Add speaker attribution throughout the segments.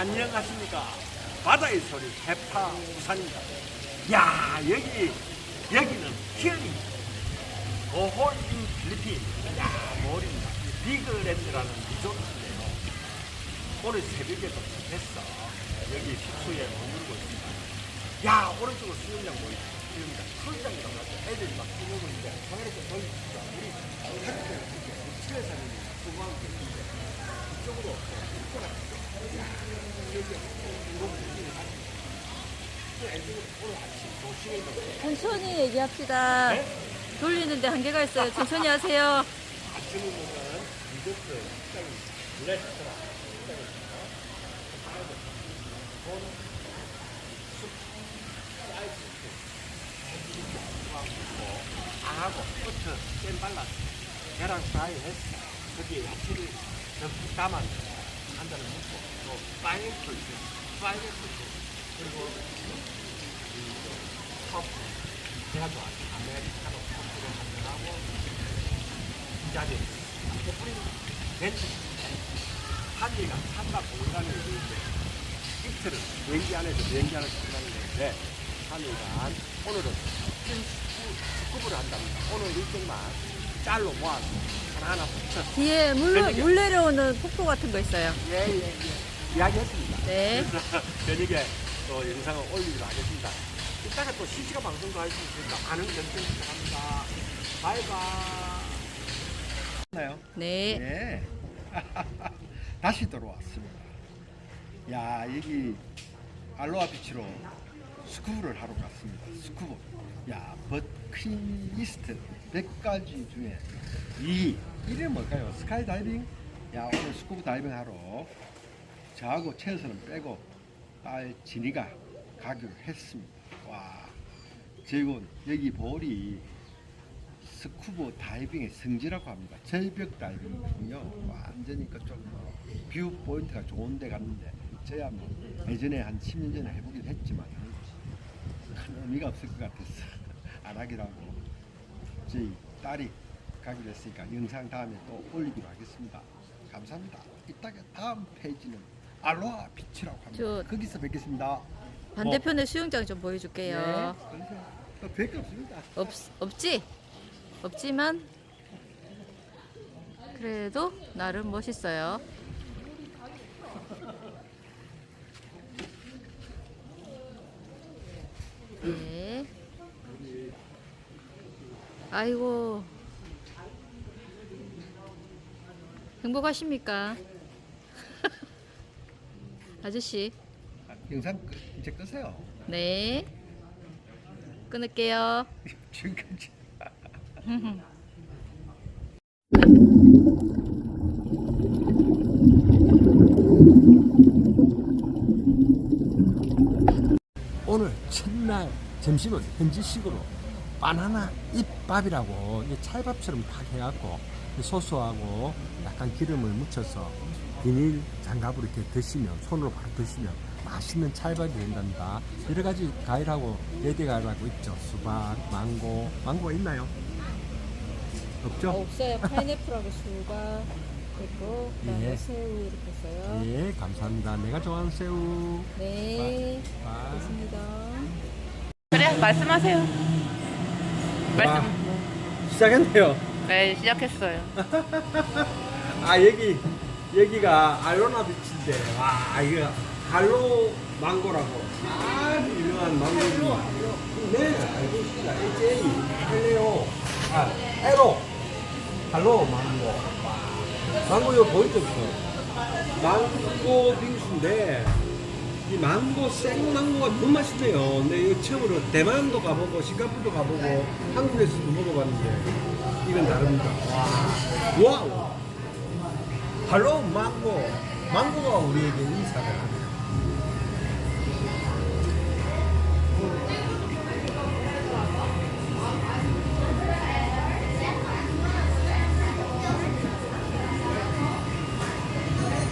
Speaker 1: 안녕하십니까. 바다의 소리 해파 부산입니다. 야 여기 여기는 힐링 보홀인 필리핀. 야 머리입니다. 비글랜드라는 리조트인데요. 오늘 새벽에 도착했어. 여기 숙소에 머물고 있습니다. 야 오른쪽으로 수영장 보이죠? 수영장. 수영장이라고 하죠. 애들이 막 뛰고 있는데 저렇게 보이시죠? 우리 한국에 이렇게 집에서 수고하고 계신데 이쪽으로
Speaker 2: 천천히 얘기합시다. 돌리는데 한계가 있어요. 천천히 하세요.
Speaker 1: 앙하고 버터 잼 발랐어 계란 프라이 했어 거기에 야채를 좀 담아서 한 잔을 먹고 또 파인애플 주스 파인애플 주스 그리고 이 커피 제가 좋아하는 아메리카노 커피를 한 잔하고 이 자리에 커플이 벤치 한일가 삼박 공간을 이루는데 이틀은 비행기 안에서 비행기 안에서 끝나는데 한일간 오늘은 스쿠브를 한답니다. 오늘 일정만 짤로 모아서 하나하나 붙여서
Speaker 2: 뒤에 물,
Speaker 1: 저녁에.
Speaker 2: 물 내려오는 폭포 같은 거 있어요.
Speaker 1: 예예예 예. 이야기했습니다.
Speaker 2: 네.
Speaker 1: 그래서 저녁에 또 영상을 올리기로 하겠습니다. 이따가 또 실시간 방송도 할 수 있으니까 많은 경쟁 시작합니다. 바이바이. 나요?
Speaker 2: 네.
Speaker 3: 네. 다시 돌아왔습니다. 야, 여기 알로하 비치로 스쿠브를 하러 갔습니다. 스쿠브. 야, 버 킷리스트 100가지 중에 이 이름 뭘까요? 스카이 다이빙? 야, 오늘 스쿠브 다이빙 하러 저하고 최선은 빼고 딸 진이가 가기로 했습니다. 와, 지금 여기 볼이 스쿠버 다이빙의 성지라고 합니다. 절벽 다이빙이군요. 완전히 그쪽 뷰 포인트가 좋은 데 갔는데 저야 뭐 예전에 한 10년 전에 해보긴 했지만 큰 의미가 없을 것 같아서 안 하고 저희 딸이 가기로 했으니까 영상 다음에 또 올리기로 하겠습니다. 감사합니다. 이따가 다음 페이지는 알로하 비치라고 합니다.
Speaker 2: 저-
Speaker 3: 거기서 뵙겠습니다.
Speaker 2: 반대편에 수영장 좀 보여줄게요.
Speaker 3: 네, 뵐게 없습니다.
Speaker 2: 없, 없지? 없지만 그래도 나름 멋있어요. 네. 아이고. 행복하십니까? 아저씨.
Speaker 3: 영상 끄, 이제 끄세요.
Speaker 2: 네. 끊을게요.
Speaker 3: 지금까지.
Speaker 1: 오늘 첫날 점심은 현지식으로 바나나 잎밥이라고 이 찰밥처럼 탁 해갖고 이 소스하고 약간 기름을 묻혀서 비닐 장갑으로 이렇게 드시면 손으로 바로 드시면 맛있는 찰밥이 된답니다. 여러 가지 과일하고 레드 과일하고 있죠. 수박, 망고, 망고가 있나요? 없죠?
Speaker 2: 없어요. 파인애플하고 수박 있고 그다음에
Speaker 1: 예.
Speaker 2: 새우 이렇게 있어요.
Speaker 1: 예, 감사합니다. 내가 좋아하는 새우.
Speaker 2: 네.
Speaker 1: 아.
Speaker 2: 좋습니다.
Speaker 4: 그래 말씀하세요. 말씀.
Speaker 1: 시작했네요.
Speaker 4: 네 시작했어요.
Speaker 1: 아 여기 여기가 알로나 비치인데 와 이거 갈로 망고라고 아주 유명한 망고입니다. 네 알고 있습니다. AJ 헬레오 아 에로 갈로 망고 와, 망고 이거 보이죠 망고 빙수인데 이 망고 생망고가 너무 맛있네요. 근데 이거 처음으로 대만도 가보고 싱가포르도 가보고 한국에서도 먹어봤는데 이건 다릅니다. 와 와우. 할로 망고 망고가 우리에게 인사를 하네요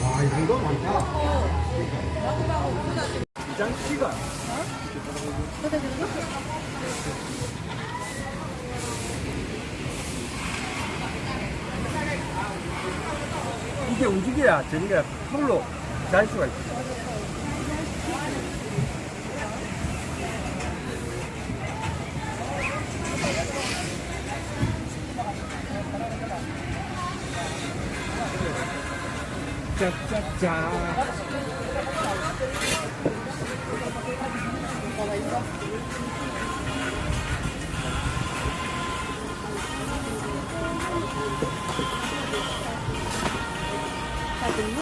Speaker 1: 와 이런 거 이게 움직여야 저기가 털로 잘 수가 있어. 짜짜짜. Thank you.